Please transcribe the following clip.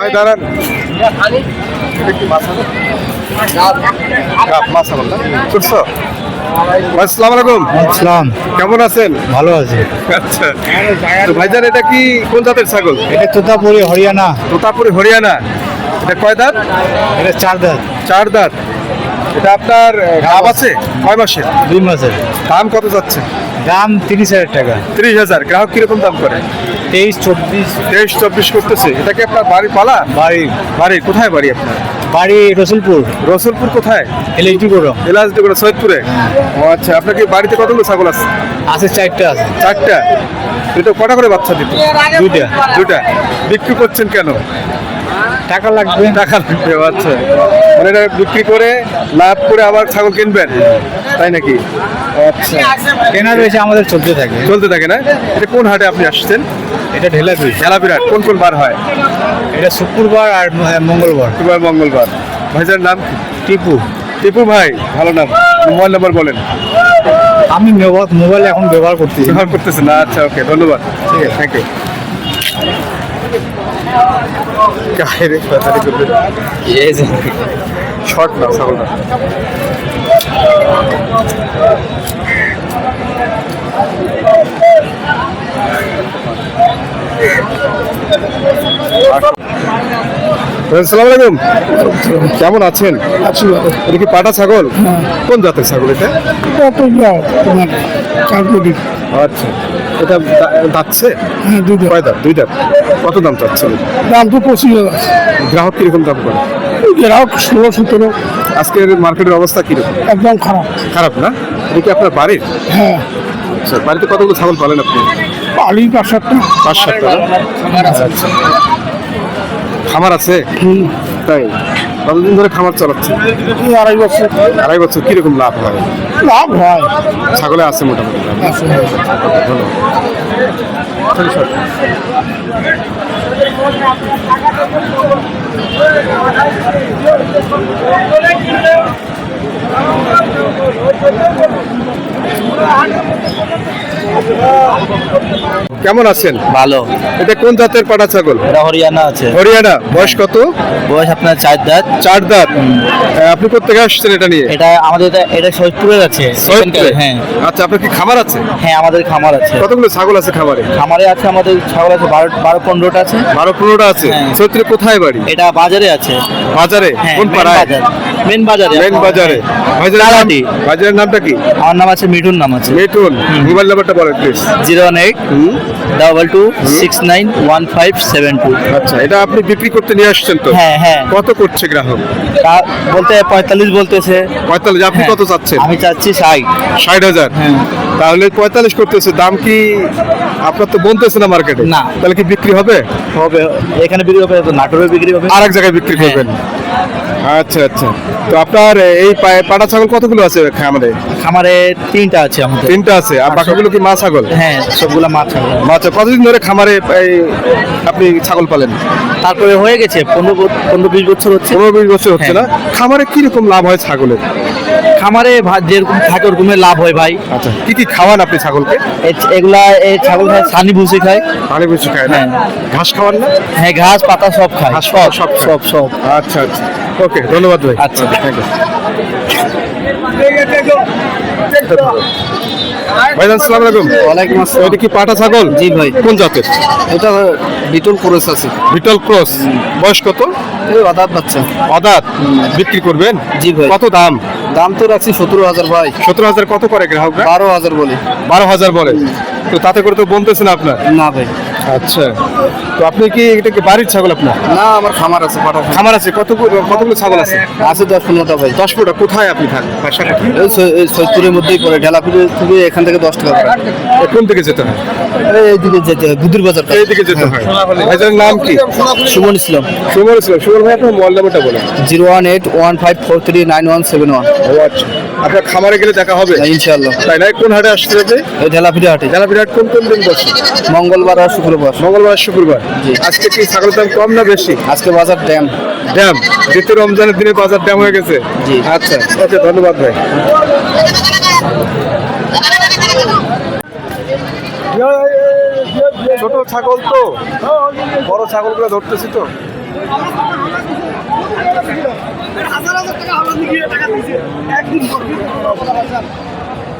ভাই দাঁড়ান? করছ? আসসালামু আলাইকুম। কেমন আছেন? ভালো আছে। আচ্ছা। তো ভাইজান এটা কি কোন জাতের ছাগল? এটা তোতাপুরি হরিয়ানা। তোতাপুরি হরিয়ানা। এটা কয় দাঁত? এটা চার দাঁত। চার দাঁত। এটা আপনার গাব আছে? কয় মাসে? দুই মাসের। দাম কত যাচ্ছে? দাম তিরিশ হাজার টাকা। তিরিশ হাজার। গ্রাহক কীরকম দাম করে? তেইশ চব্বিশ। তেইশ চব্বিশ করতেছে। এটা কি আপনার বাড়ি পালা? বাড়ি। বাড়ি কোথায় বাড়ি আপনার? বাড়ি রসুলপুর। রসুলপুর কোথায়? এলএইচডি করো। এলাচডি করে সৈয়দপুরে? ও আচ্ছা আপনার কি বাড়িতে কতগুলো ছাগল আছে? আছে চারটা আছে। চারটা? এটা কটা করে বাচ্চা দিত? দুইটা। দুটা বিক্রি করছেন কেন? টাকা লাগবে। টাকা লাগবে আচ্ছা। মানে এটা বিক্রি করে লাভ করে আবার ছাগল কিনবেন? তাই নাকি? আচ্ছা। কেনা রয়েছে আমাদের চলতে থাকে। চলতে থাকে না? এটা কোন হাটে আপনি আসছেন? এটা ঢেলা পিস খেলা বিরাট। কোন কোন বার হয়? এটা শুক্রবার আর মঙ্গলবার। শুক্রবার মঙ্গলবার। ভাইজার নাম কি? টিপু। টিপু ভাই ভালো নাম। মোবাইল নাম্বার বলেন। আমি মোবাইল- মোবাইল এখন ব্যবহার করতেছি ব্যবহার করতেছেন না? আচ্ছা ওকে ধন্যবাদ। ঠিক আছে থ্যাংক ইউ গায়ে রে কথাটি করবেন শর্ট না। না আসসালামু আলাইকুম। কেমন আছেন? আছি এটা কি পাটা ছাগল? কোন জাতের ছাগল এটা? আচ্ছা। এটা দা- দাঁতছে? হ্যাঁ কয় দাঁত? দুই দাঁত। কত দাম চাচ্ছেন? দাম তো পঁচিশ হাজার। গ্রাহক কীরকম দাম করে? গ্রাহক ষোলো সতেরো। আজকের মার্কেটের অবস্থা কীরকম? একদম খারাপ। খারাপ না? এটা কি আপনার বাড়ির? হ্যাঁ। আচ্ছা বাড়িতে কতগুলো ছাগল পালেন আপনি? পালি পাঁচ সাতটা। পাঁচ সাতটা? আচ্ছা। খামার আছে? তাই। কতদিন ধরে খামার চালাচ্ছে? আড়াই বছর। আড়াই বছর কীরকম লাভ হয়? লাভ হয়। ছাগলে আছে মোটামুটি? লাভ। কেমন আছেন? ভালো। এটা কোন জাতের পাটা ছাগল? এটা হরিয়ানা আছে। হরিয়ানা। বয়স কত? বয়স আপনার চার দাঁত। চার দাঁত। আপনি কোথেকে আসছেন এটা নিয়ে? এটা আমাদের এটা- এটা সৈয়দপুরের আছে। সৈয়দপুরে? হ্যাঁ। আচ্ছা আপনার কি খামার আছে? হ্যাঁ আমাদের খামার আছে। কতগুলো ছাগল আছে খামারে? খামারে আছে আমাদের ছাগল আছে বারো বারো পনেরোটা আছে। বারো পনেরোটা আছে। হ্যাঁ। চৈত্রে কোথায় বাড়ি? এটা বাজারে আছে। বাজারে? হ্যাঁ কোন পাড়ায়? মেন বাজারে মেন বাজারে। বাজারের নাম তালাটি। বাজারের নামটা কি? আমার নাম আছে মিঠুন নাম আছে। মেটুন মোবাইল নাম্বারটা বলেন please zero one eight double two six nine one five seven two আচ্ছা এটা আপনি বিক্রি করতে নিয়ে আসছেন তো? হ্যাঁ হ্যাঁ। কত করছে গ্রাহক? তা বলতে পঁয়তাল্লিশ বলতেছে। পঁয়তাল্লিশ আপনি হ্যাঁ। কত চাচ্ছেন? আমি চাচ্ছি ষাট। ষাট হাজার? হ্যাঁ। তাহলে পঁয়তাল্লিশ করতেছে দাম কি আপনার তো বলতেছে না মার্কেটে না। তাহলে কি বিক্রি হবে? হবে এখানে বিক্রি হবে তো নাটোরে বিক্রি হবে। আর এক জায়গায় বিক্রি হ্যাঁ। করবেন আচ্ছা আচ্ছা। তো আপনার এই পাটা ছাগল কতগুলো আছে খামারে খামারে তিনটা আছে আমাদের। তিনটা আছে। আর বাকিগুলো কি মা ছাগল? হ্যাঁ সবগুলো মাছ ছাগল। আচ্ছা কতদিন ধরে খামারে আপনি ছাগল পালেন? তারপরে হয়ে গেছে পনেরো পনেরো বিশ বছর হচ্ছে। পনেরো বিশ বছর হচ্ছে না? হ্যাঁ। খামারে কীরকম লাভ হয় ছাগলের? খামারে যেরকম থাকে ওরকমের লাভ হয় ভাই আচ্ছা কি কি খাওয়ান আপনি ছাগলকে এ- এগুলা এই ছাগল খায় সানি ভুসি খায় ছানি ভুসি খায় না হ্যাঁ। ঘাস খাওয়ান না হ্যাঁ ঘাস পাতা সব খায় ঘাস সব সব সব সব সব আচ্ছা আচ্ছা ওকে ধন্যবাদ ভাই আচ্ছা। থ্যাংক ইউ ভাইজান সালাম আলাইকুম। ওয়ালাইকুম আসসালাম। এটা কি পাটা ছাগল? জি ভাই। কোন জাতের? এটা বিটল ক্রস আছে। বিটল ক্রস। বয়স কত? অদাত বাচ্চা। অদাত বিক্রি করবেন? জি ভাই। কত দাম? দাম তো রাখছি সতেরো হাজার ভাই। সতেরো হাজার কত করে গ্রাহকরা? বারো হাজার বলে। বারো হাজার বলে। তো তাতে করে তো বলতেছেন আপনার? না ভাই। আচ্ছা। তো আপনি কি এটা কি বাড়ির ছাগল আপনার? না আমার খামার আছে পাঠা খামার আছে কতগুলো কতগুলো ছাগল আছে? আছে দশ পনেরোটা ভাই। দশ ফুটা কোথায় আপনি থাকেন? বাসাটা এই সৈয়দপুরের মধ্যেই পড়ে ঢেলাপুরে থেকে এখান থেকে দশ টাকা কোন দিকে যেতে হয়? এইদিকে যেতে হয় বাজার এই দিকে যেতে হয়। ভাইজানের নাম কি? সুমন ইসলাম। সুমন ইসলাম। সুমন ভাই আপনার মোবাইল নাম্বারটা বলেন। Zero one eight one five four three nine one seven one. আচ্ছা। আপনার খামারে গেলে দেখা হবে? ইনশাল্লাহ তাই না? কোন হাটে আসতে হবে? এই ঢেলাপিঠে হাটে। জেলা বিরাট কোন কোন দিন বসে? মঙ্গলবার আর শুক্রবার। মঙ্গলবার। শুক্রবার। আজকে কি ছাগলের দাম কম না বেশি? আজকে বাজার ড্যাম। ড্যাম। দ্বিতীয় রমজানের দিনে বাজার ড্যাম হয়ে গেছে? জি। আচ্ছা ওকে ধন্যবাদ ভাই। ছোট ছাগল তো। বড় ছাগলগুলো ধরতেছি তো।